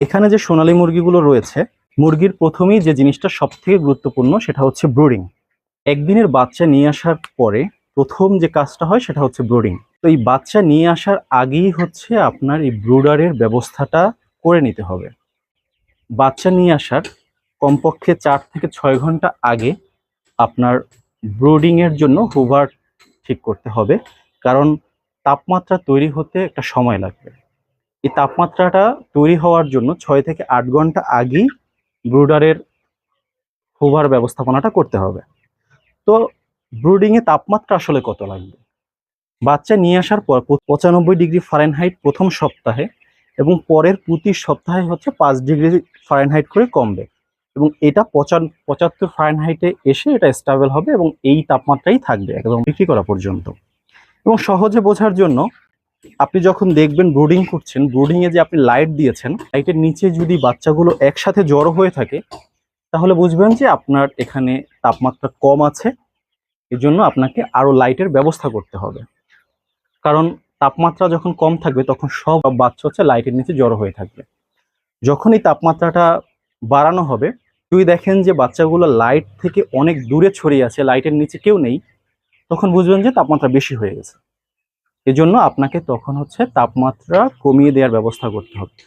এখানে যে সোনালী মুরগিগুলো রয়েছে, মুরগির প্রথমেই যে জিনিসটা সব থেকে গুরুত্বপূর্ণ সেটা হচ্ছে ব্রুডিং। একদিনের বাচ্চা নিয়ে আসার পরে প্রথম যে কাজটা হয় সেটা হচ্ছে ব্রুডিং। তো এই বাচ্চা নিয়ে আসার আগেই হচ্ছে আপনার এই ব্রুডারের ব্যবস্থাটা করে নিতে হবে। বাচ্চা নিয়ে আসার কমপক্ষে চার থেকে ছয় ঘণ্টা আগে আপনার ব্রুডিং এর জন্য হুভার ঠিক করতে হবে, কারণ তাপমাত্রা তৈরি হতে একটা সময় লাগবে। এই তাপমাত্রাটা তৈরি হওয়ার জন্য ছয় থেকে আট ঘণ্টা আগেই ব্রুডারের হুভার ব্যবস্থাপনাটা করতে হবে। তো ব্রুডিংয়ে তাপমাত্রা আসলে কত লাগবে? বাচ্চা নিয়ে আসার পর পঁচানব্বই ডিগ্রি ফারেনহাইট প্রথম সপ্তাহে এবং পরের প্রতি সপ্তাহে হচ্ছে পাঁচ ডিগ্রি ফারেনহাইট করে কমবে এবং এটা পঁচান পঁচাত্তর ফারেনহাইটে এসে এটা স্টেবল হবে এবং এই তাপমাত্রাই থাকবে একদম বিক্রি করা পর্যন্ত। এবং সহজে বোঝার জন্য আপনি যখন দেখবেন ব্রুডিং করছেন ব্রুডিং এ যে আপনি লাইট দিয়েছেন লাইটের নিচে যদি বাচ্চাগুলো একসাথে জড়ো হয়ে থাকে, তাহলে বুঝবেন যে আপনার এখানে তাপমাত্রা কম আছে। এজন্য আপনাকে আরও লাইটের ব্যবস্থা করতে হবে। কারণ তাপমাত্রা যখন কম থাকবে, তখন সব বাচ্চা হচ্ছে লাইটের নিচে জড়ো হয়ে থাকবে। যখন এই তাপমাত্রাটা বাড়ানো হবে, যদি দেখেন যে বাচ্চাগুলো লাইট থেকে অনেক দূরে ছড়িয়ে আছে লাইটের নিচে কেউ নেই, তখন বুঝবেন যে তাপমাত্রা বেশি হয়ে গেছে। এজন্য আপনাকে তখন হচ্ছে তাপমাত্রা কমিয়ে দেওয়ার ব্যবস্থা করতে হবে।